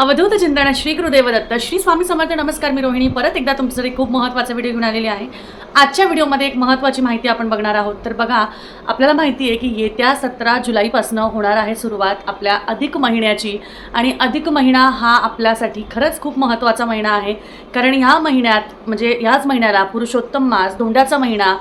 अवधूत चिंतन श्री गुरुदेव दत्त श्री स्वामी समर्थ नमस्कार मी रोहिणी. परत एकदा तुमच्यासाठी खूप महत्त्वाचा व्हिडिओ घेऊन आलेली आहे. आजच्या व्हिडिओमध्ये एक महत्त्वाची माहिती आपण बघणार आहोत. तर बघा आपल्याला माहिती आहे की येत्या सतरा जुलैपासून होणार आहे सुरुवात आपल्या अधिक महिन्याची. आणि अधिक महिना हा आपल्यासाठी खरंच खूप महत्त्वाचा महिना आहे. कारण ह्या महिन्यात म्हणजे ह्याच महिन्याला पुरुषोत्तम मास धोंड्याचा महिना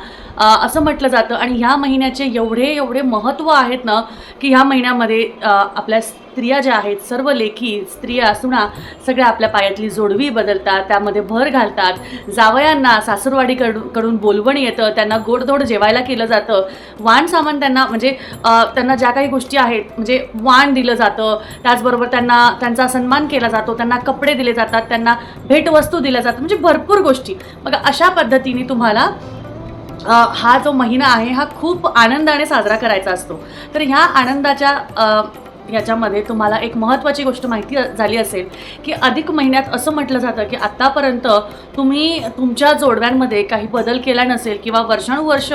असं म्हटलं जातं. आणि ह्या महिन्याचे एवढे एवढे महत्त्व आहेत ना की ह्या महिन्यामध्ये आपल्या स्त्रिया ज्या आहेत सर्व लेखी स्त्रिया सुना सगळ्या आपल्या पायातली जोडवी बदलतात त्यामध्ये भर घालतात. जावयांना सासूरवाडीकडून कडून बोलवण येतं त्यांना गोडधोड जेवायला केलं जातं. वाण सामान त्यांना म्हणजे त्यांना ज्या काही गोष्टी आहेत म्हणजे वाण दिलं जातं त्याचबरोबर त्यांना त्यांचा सन्मान केला जातो त्यांना कपडे दिले जातात त्यांना भेटवस्तू दिल्या जातात म्हणजे भरपूर गोष्टी. मग अशा पद्धतीने तुम्हाला हा जो महिना आहे हा खूप आनंदाने साजरा करायचा असतो. तर ह्या आनंदाच्या ह्याच्यामध्ये तुम्हाला एक महत्त्वाची गोष्ट माहिती झाली असेल की अधिक महिन्यात असं म्हटलं जातं की आत्तापर्यंत तुम्ही तुमच्या जोडव्यांमध्ये काही बदल केला नसेल किंवा वर्षानुवर्ष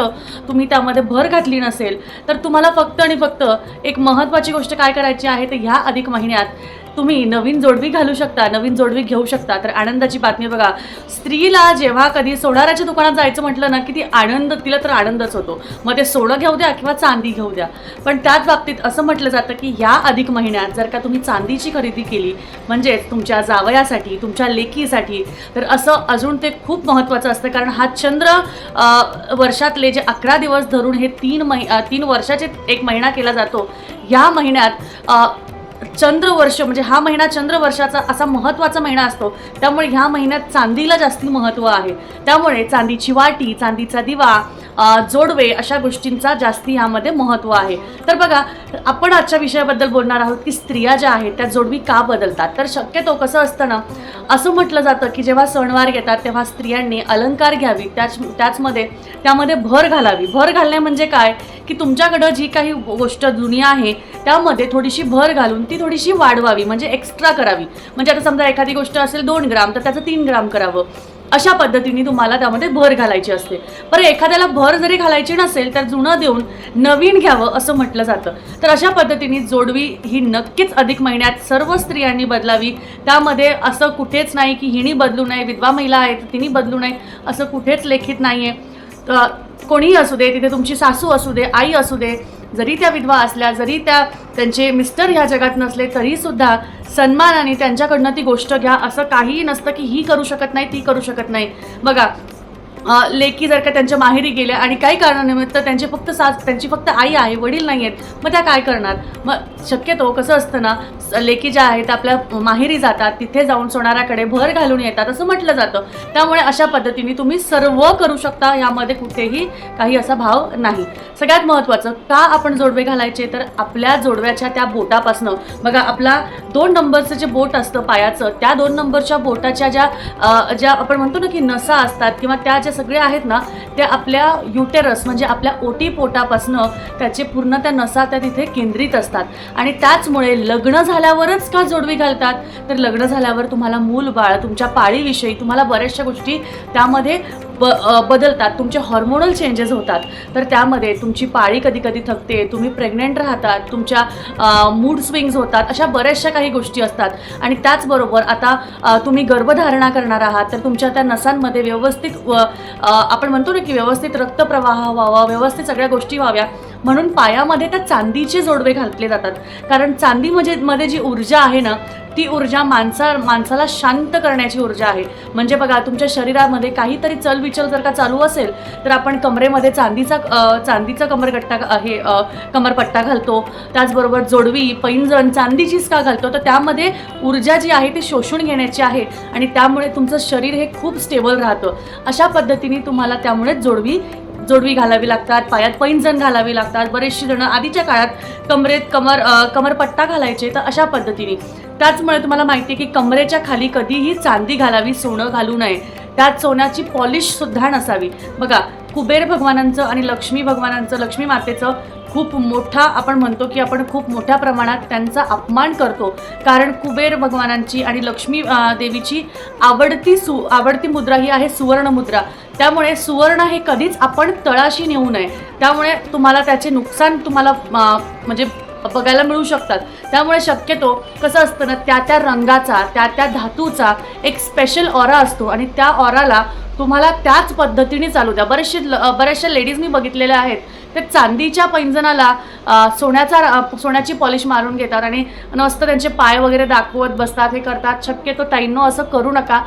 तुम्ही त्यामध्ये भर घातली नसेल तर तुम्हाला फक्त आणि फक्त एक महत्त्वाची गोष्ट काय करायची आहे तर ह्या अधिक महिन्यात तुम्ही नवीन जोडवी घालू शकता नवीन जोडवी घेऊ शकता. तर आनंदाची बातमी बघा. स्त्रीला जेव्हा कधी सोनाराच्या दुकानात जायचं म्हटलं ना की ती आनंद तिला तर आनंदच होतो. मग ते सोनं घेऊ द्या किंवा चांदी घेऊ द्या. पण त्याच बाबतीत असं म्हटलं जातं की ह्या अधिक महिन्यात जर का तुम्ही चांदीची खरेदी केली म्हणजेच तुमच्या जावयासाठी तुमच्या लेकीसाठी तर असं अजून ते खूप महत्त्वाचं असतं. कारण हा चंद्र वर्षातले जे अकरा दिवस धरून हे तीन महि तीन वर्षाचे एक महिना केला जातो. ह्या महिन्यात चंद्रवर्ष म्हणजे हा महिना चंद्रवर्षाचा असा महत्त्वाचा महिना असतो. त्यामुळे ह्या महिन्यात चांदीला जास्ती महत्त्व आहे. त्यामुळे चांदीची वाटी चांदीचा दिवा जोडवे अशा गोष्टींचा जास्ती ह्यामध्ये महत्त्व आहे. तर बघा आपण आजच्या विषयाबद्दल बोलणार आहोत की स्त्रिया ज्या आहेत त्या जोडवी का बदलतात? तर शक्यतो कसं असतं ना असं म्हटलं जातं की जेव्हा सणवार येतात तेव्हा स्त्रियांनी अलंकार घ्यावी त्याच त्याचमध्ये त्यामध्ये भर घालावी. भर घालणे म्हणजे काय? की तुमच्याकडं जी काही गोष्ट जुनी आहे त्यामध्ये थोडीशी भर घालून ती थोडीशी वाढवावी म्हणजे एक्स्ट्रा करावी. म्हणजे आता समजा एखादी गोष्ट असेल दोन ग्राम तर त्याचं तीन ग्राम करावं. अशा पद्धतीने तुम्हाला त्यामध्ये भर घालायची असते. पर एखाद्याला भर जरी घालायची नसेल तर जुनं देऊन नवीन घ्यावं असं म्हटलं जातं. तर अशा पद्धतीने जोडवी ही नक्कीच अधिक महिन्यात सर्व स्त्रियांनी बदलावी. त्यामध्ये असं कुठेच नाही की हिनी बदलू नये विधवा महिला आहेत तिने बदलू नये असं कुठेच लेखित नाही आहे कोणीही असू दे तिथे तुमची सासू असू दे आई असू दे जरी त्या विधवा असल्या जरी त्या त्यांचे मिस्टर ह्या जगात नसले तरीसुद्धा सन्मानाने त्यांच्याकडनं ती गोष्ट घ्या. असं काहीही नसतं की ही करू शकत नाही ती करू शकत नाही. बघा लेकी जर का त्यांच्या माहेरी गेल्या आणि काही कारणानिमित्त त्यांचे फक्त सास त्यांची फक्त आई आहे वडील नाही आहेत मग त्या काय करणार? मग शक्यतो कसं असतं ना लेकी ज्या आहेत आपल्या माहेरी जातात तिथे जाऊन सोनाराकडे भर घालून येतात असं म्हटलं जातं. त्यामुळे अशा पद्धतीने तुम्ही सर्व करू शकता यामध्ये कुठेही काही असा भाव नाही. सगळ्यात महत्त्वाचं का आपण जोडवे घालायचे? तर आपल्या जोडव्याच्या त्या बोटापासनं. बघा आपला दोन नंबरचं जे बोट असतं पायाचं त्या दोन नंबरच्या बोटाच्या ज्या ज्या आपण म्हणतो ना की नसा असतात किंवा त्या ज्या सगळ्या आहेत ना त्या आपल्या युटेरस म्हणजे आपल्या ओटी पोटापासनं त्याचे पूर्ण त्या नसा त्या तिथे केंद्रित असतात. आणि त्याचमुळे लग्न झाल्यावरच का जोडवी घालतात? तर लग्न झाल्यावर तुम्हाला मूल बाळ तुमच्या पाळीविषयी तुम्हाला बऱ्याचशा गोष्टी त्यामध्ये ब बदलतात तुमचे हॉर्मोनल चेंजेस होतात. तर त्यामध्ये तुमची पाळी कधी कधी थकते तुम्ही प्रेग्नेंट राहतात तुमच्या मूड स्विंग्स होतात अशा बऱ्याचशा काही गोष्टी असतात. आणि त्याचबरोबर आता तुम्ही गर्भधारणा करणार आहात तर तुमच्या त्या नसांमध्ये व्यवस्थित व आपण म्हणतो ना की व्यवस्थित रक्तप्रवाह व्हावा व्यवस्थित सगळ्या गोष्टी व्हाव्या म्हणून पायामध्ये त्या चांदीचे जोडवे घातले जातात. कारण चांदी म्हणजे मध्ये जी ऊर्जा आहे ना ती ऊर्जा माणसा माणसाला शांत करण्याची ऊर्जा आहे. म्हणजे बघा तुमच्या शरीरामध्ये काहीतरी चलविचल जर का चालू असेल तर आपण कमरेमध्ये चांदीचा चांदीचा कमरकट्टा हे कमरपट्टा घालतो. त्याचबरोबर जोडवी पैंजण चांदीचीच का घालतो? तर त्यामध्ये ऊर्जा जी आहे ती शोषून घेण्याची आहे. आणि त्यामुळे तुमचं शरीर हे खूप स्टेबल राहतं. अशा पद्धतीने तुम्हाला त्यामुळे जोडवी जोडवी घालावी लागतात पायात पैंजण घालावी लागतात. बरेचशी जणं आधीच्या काळात कमरेत कमर कमरपट्टा घालायचे तर अशा पद्धतीने. त्याचमुळे तुम्हाला माहिती आहे की कमरेच्या खाली कधीही चांदी घालावी सोनं घालू नये. त्यात सोन्याची पॉलिश सुद्धा नसावी. बघा कुबेर भगवानांचं आणि लक्ष्मी भगवानांचं लक्ष्मी मातेचं खूप मोठा आपण म्हणतो की आपण खूप मोठ्या प्रमाणात त्यांचा अपमान करतो. कारण कुबेर भगवानांची आणि लक्ष्मी देवीची आवडती सु आवडती मुद्रा ही आहे सुवर्ण मुद्रा त्यामुळे सुवर्ण हे कधीच आपण तळाशी नेऊ नये. त्यामुळे तुम्हाला त्याचे नुकसान तुम्हाला म्हणजे बघायला मिळू शकतात. त्यामुळे शक्यतो कसं असतं ना त्या त्या रंगाचा त्या त्या धातूचा एक स्पेशल ऑरा असतो आणि त्या ऑराला तुम्हाला त्याच पद्धतीने चालू द्या. बरेचसे ल- बऱ्याचशा लेडीज मी बघितलेल्या आहेत. ते चांदीच्या पैंजणाला सोन्याचा सोन्याची पॉलिश मारून घेतात आणि मस्त त्यांचे पाय वगैरे दाखवत बसतात हे करतात. शक्यतो ताईंनो असं करू नका.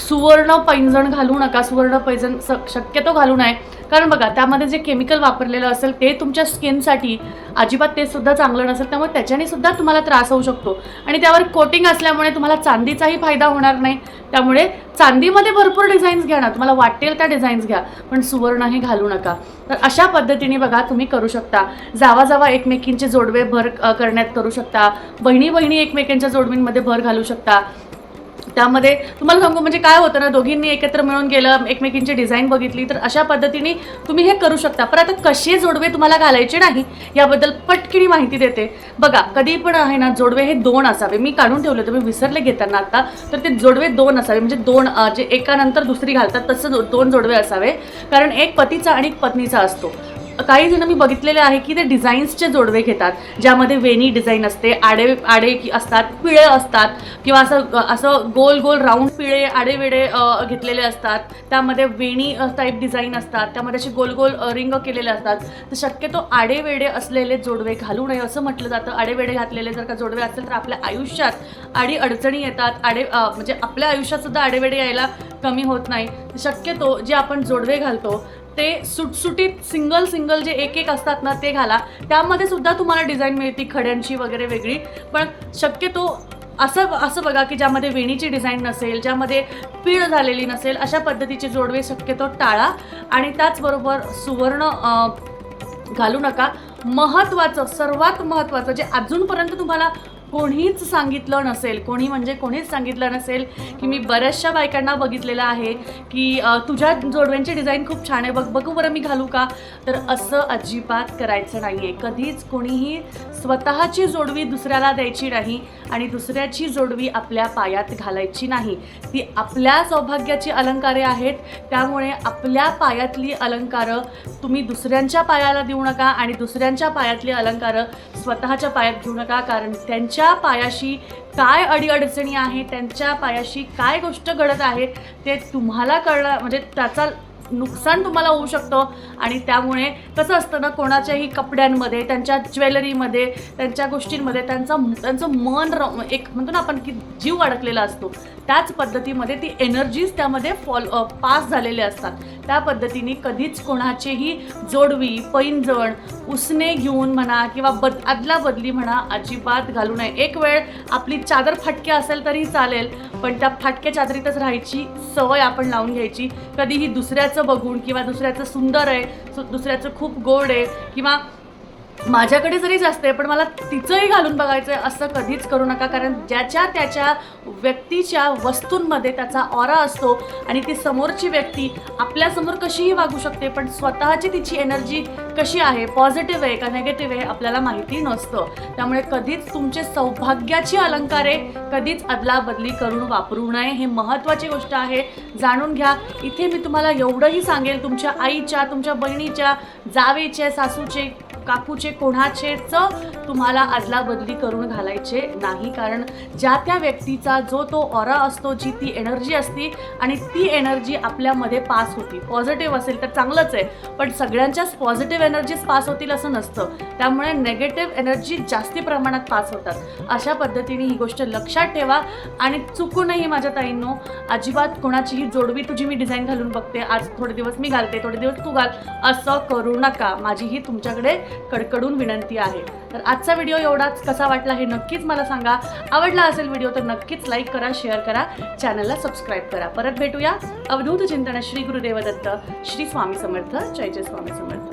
सुवर्ण पैंजण घालू नका. सुवर्ण पैंजण शक्यतो घालू नये. कारण बघा त्यामध्ये जे केमिकल वापरलेलं असेल ते तुमच्या स्किनसाठी अजिबात ते सुद्धा चांगलं नसेल. त्यामुळे त्याच्याने सुद्धा तुम्हाला त्रास होऊ शकतो. आणि त्यावर कोटिंग असल्यामुळे तुम्हाला चांदीचाही फायदा होणार नाही. त्यामुळे चांदीमध्ये भरपूर डिझाईन्स घ्या ना. तुम्हाला वाटेल त्या डिझाईन्स घ्या. पण सुवर्ण हे घालू नका. तर अशा पद्धतीने बघा तुम्ही करू शकता. जावा जावा एकमेकींचे जोडवे भर करण्यात करू शकता. बहिणी बहिणी एकमेकांच्या जोडवींमध्ये भर घालू शकता. त्यामध्ये तुम्हाला सांगू म्हणजे काय होतं ना दोघींनी एकत्र मिळून गेलं एकमेकींची डिझाईन बघितली तर अशा पद्धतीने तुम्ही हे करू शकता. पण आता कसे जोडवे तुम्हाला घालायचे नाही याबद्दल पटकिनी माहिती देते. बघा कधी पण आहे ना जोडवे हे दोन असावे. मी काढून ठेवले तुम्ही विसरले घेताना आता तर ते जोडवे दोन असावे. म्हणजे दोन जे एकानंतर दुसरी घालतात तसं दोन जोडवे असावे. कारण एक पतीचा आणि एक पत्नीचा असतो. काही जण मी बघितलेले आहे की ते डिझाईन्सचे जोडवे घेतात ज्यामध्ये वेणी डिझाईन असते आडे आडे असतात पिळे असतात किंवा असं असं गोल गोल राऊंड पिळे आडेवेडे घेतलेले असतात. त्यामध्ये वेणी टाईप डिझाईन असतात. त्यामध्ये असे गोल गोल रिंग केलेले असतात. तर शक्यतो आडेवेडे असलेले जोडवे घालू नये असं म्हटलं जातं. आडेवेडे घातलेले जर का जोडवे असेल तर आपल्या आयुष्यात आडी अडचणी येतात. आडे म्हणजे आपल्या आयुष्यात सुद्धा आडेवेडे यायला कमी होत नाही. शक्यतो जे आपण जोडवे घालतो ते सुटसुटीत सिंगल सिंगल जे एक एक असतात ना ते घाला. त्यामध्ये सुद्धा तुम्हाला डिझाईन मिळते खड्यांची वगैरे वेगळी. पण शक्यतो असं असं बघा की ज्यामध्ये वेणीची डिझाईन नसेल ज्यामध्ये पीळ झालेली नसेल अशा पद्धतीचे जोडवे शक्यतो टाळा. आणि त्याचबरोबर सुवर्ण घालू नका. महत्त्वाचं सर्वात महत्त्वाचं जे अजूनपर्यंत तुम्हाला कोणीच सांगितलं नसेल कोणी म्हणजे कोणीच सांगितलं नसेल की मी बऱ्याचशा बायकांना बघितलेलं आहे की तुझ्या जोडव्यांची डिझाईन खूप छान आहे बघ बघू बरं मी घालू का? तर असं अजिबात करायचं नाही आहे कधीच कोणीही स्वतःची जोडवी दुसऱ्याला द्यायची नाही आणि दुसऱ्याची जोडवी आपल्या पायात घालायची नाही. ती आपल्या सौभाग्याची अलंकारे आहेत त्यामुळे आपल्या पायातली अलंकारं तुम्ही दुसऱ्यांच्या पायाला देऊ नका आणि दुसऱ्यांच्या पायातली अलंकारं स्वतःच्या पायात घेऊ नका कारण त्यांच्या पायाशी काय अडीअडचणी आहे त्यांच्या पायाशी काय गोष्ट घडत आहे ते तुम्हाला कळणार म्हणजे त्याचा नुकसान तुम्हाला होऊ शकतं. आणि त्यामुळे कसं असतं ना कोणाच्याही कपड्यांमध्ये त्यांच्या ज्वेलरीमध्ये त्यांच्या गोष्टींमध्ये त्यांचं त्यांचं मन र एक म्हणतो ना आपण की जीव अडकलेला असतो. त्याच पद्धतीमध्ये ती एनर्जीज त्यामध्ये फॉल पास झालेले असतात. त्या पद्धतीने कधीच कोणाचेही जोडवी पैंजण उसने घेऊन म्हणा किंवा बद आदला बदली म्हणा अजिबात घालू नये. एक वेळ आपली चादर फाटके असेल तरी चालेल पण त्या फाटक्या चादरीतच राहायची सवय आपण लावून घ्यायची. कधीही दुसऱ्याचं बघून किंवा दुसऱ्याचं सुंदर आहे सु- दुसऱ्याचं खूप गोड आहे किंवा माझ्याकडे जरी जास्त आहे पण मला तिचंही घालून बघायचं आहे असं कधीच करू नका. कारण ज्याच्या त्याच्या व्यक्तीच्या वस्तूंमध्ये त्याचा ऑरा असतो आणि ती समोरची व्यक्ती आपल्यासमोर कशीही वागू शकते पण स्वतःची तिची एनर्जी कशी आहे पॉझिटिव्ह आहे का नेगेटिव्ह आहे आपल्याला माहिती नसतं. त्यामुळे कधीच तुमचे सौभाग्याची अलंकारे कधीच अदलाबदली करून वापरू नये. हे महत्त्वाची गोष्ट आहे. जाणून घ्या. इथे मी तुम्हाला एवढंही सांगेल तुमच्या आईच्या तुमच्या बहिणीच्या जावेच्या सासूचे काकूचे कोणाचेच तुम्हाला आदला बदली करून घालायचे नाही कारण ज्या त्या व्यक्तीचा जो तो ऑरा असतो जी ती एनर्जी असती आणि ती एनर्जी आपल्यामध्ये पास होती. पॉझिटिव्ह असेल तर चांगलंच आहे पण सगळ्यांच्याच पॉझिटिव्ह एनर्जीज पास होतील असं नसतं. त्यामुळे नेगेटिव्ह एनर्जी जास्ती प्रमाणात पास होतात. अशा पद्धतीने ही गोष्ट लक्षात ठेवा आणि चुकूनही माझ्या ताईंनो. अजिबात कोणाचीही जोडवी तुझी मी डिझाईन घालून बघते. आज थोडे दिवस मी घालते थोडे दिवस तू घाल. असं करू नका. माझी ही तुमच्याकडे कडकडून विनंती आहे. तर आजचा व्हिडिओ एवढाच. कसा वाटला हे नक्कीच मला सांगा. आवडला असेल व्हिडिओ तर नक्कीच लाईक करा शेअर करा. चॅनलला सबस्क्राईब करा. परत भेटूया. अवधूत चिंतन श्री गुरुदेव दत्त श्री स्वामी समर्थ जय जय स्वामी समर्थ.